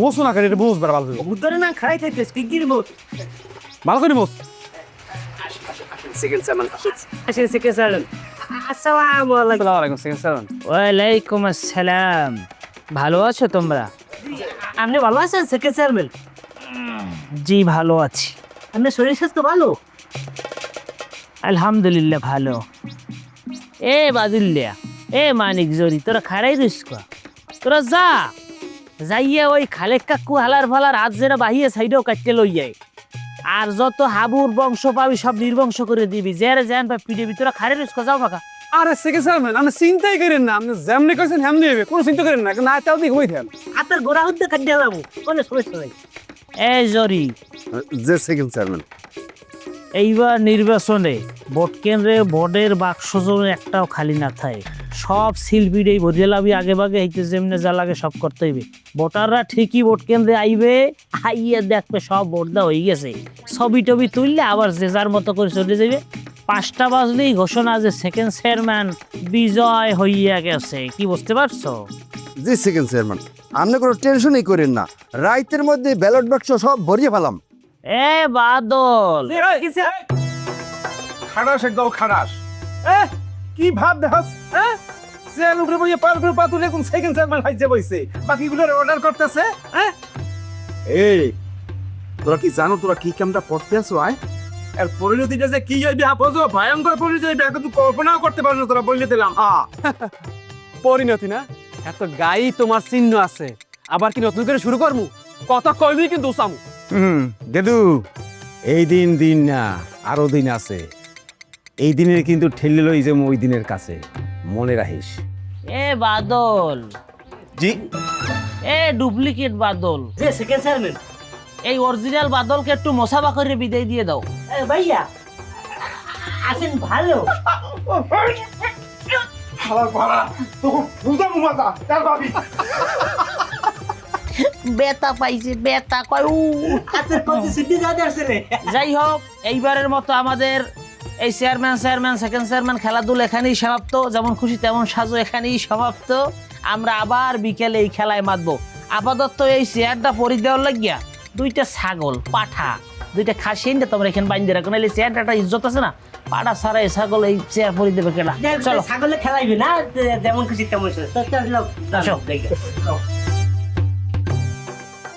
মোসো না করে মোস বেড়া ভালো উদ্ধারে না খাই থাকতে কি গিরবো ভালো করে মোস। ওয়ালাইকুম আসসালাম। ভালো আছো তোমরা? আপনি ভালো আছেন সেকেন্ড জি ভালো আছি। আপনার শরীর স্বাস্থ্য ভালো? আলহামদুলিল্লাহ ভালো। এ বাদুল্লিয়া এ মানিক জরি তোরা খারাই দিস তোরা যা। যাইয়া ওই খালেক কাকু হালার ফালার হাত যেটা বাহিয়ে সাইডেও কাটতে লই যায়। আর যত হাবুর বংশ পাবি সব নির্বংশ করে দিবি। জেরে জ্যান বা পিডিবি তোরা খারে রিস্ক যাও মাকা আরে সেকেন্ড সেভেন আপনি চিন্তাই করেন না। আপনি যেমনি কইছেন হেমনি হবে কোনো চিন্তা করেন না। না তাও দিকে হই থাকেন হাতের গোড়া হতে কাটিয়ে যাব। কোনো সমস্যা নাই। এ জরি। যে সেকেন্ড চেয়ারম্যান। এইবার নির্বাচনে ভোট কেন্দ্রে ভোটের বাক্স যেন একটাও খালি না থাকে। সব সিলবিডেই ভরিয়ে লাভি আগে ভাগে হইতে যেমনে যা লাগে সব করতে হইবে ভোটাররা ঠিকই ভোট কেন্দ্রে আইবে আইয়ে দেখবে সব ভোট দেওয়া হয়ে গেছে। ছবি টবি তুললে আবার যে যার মতো করে চলে যাবে পাঁচটা বাজলেই ঘোষণা যে সেকেন্ড চেয়ারম্যান বিজয় হইয়া গেছে। কি বুঝতে পারছ? জি সেকেন্ড চেয়ারম্যান আপনি কোনো টেনশনই করেন না। রাইতের মধ্যে ব্যালট বাক্স সব ভরিয়ে ফেলাম। এ বাদল! খারাস একদম খারাস। এ! কি ভাব দেখাস হ্যাঁ? সেল উপরে বইয়ে পার উপরে পা তুলে কোন সেকেন্ড সেভেন হাইজে বইছে। বাকিগুলোর অর্ডার করতেছে হ্যাঁ? এই, তোরা কি জানো তোরা কি কামটা করতে আছো, আয়? আর পরিণতিটা যে কি হইবে বোঝো? ভয়ঙ্কর পরিণতি হইবে এখন তুই কল্পনাও করতে পারো না তোরা, বলে দিলাম। পরিণতি না? এত গাই তোমার চিহ্ন আছে। আবার কি নতুন করে শুরু করমু? কথা কইবি কিন্তু সামু হুম, দেদু, এই দিন দিন না, আরও দিন আছে। এই দিনের কিন্তু ঠেলে লই যে ওই দিনের কাছে। মনে রাখিস। এ বাদল। জি? এ ডুপ্লিকেট বাদল। যে সেকেন্ড সামান এই অরিজিনাল বাদলকে একটু মশাবা করে বিদায় দিয়ে দাও। এ ভাইয়া আছেন ভালো। বেতা পাইছে বেতা কয় উ। হাতের কত সিদ্ধি যাতে আসছে রে? যাই হোক এইবারের মতো আমাদের এই চেয়ারম্যান চেয়ারম্যান সেকেন্ড চেয়ারম্যান খেলাধুলা এখানেই সমাপ্ত। যেমন খুশি তেমন সাজো এখানেই সমাপ্ত। আমরা আবার বিকেলে এই খেলায় মাতবো। আপাতত এই চেয়ারটা পরি দেওয়ার লাগিয়া দুইটা ছাগল পাঠা দুইটা খাসি এনে তোমরা এখানে বাইন্দে রাখো। নাহলে চেয়ারটা একটা ইজ্জত আছে না? পাঠা সারা এই ছাগল এই চেয়ার পরি দেবে কেনা চলো। ছাগলে খেলাইবে না? যেমন খুশি তেমন চলো আসো।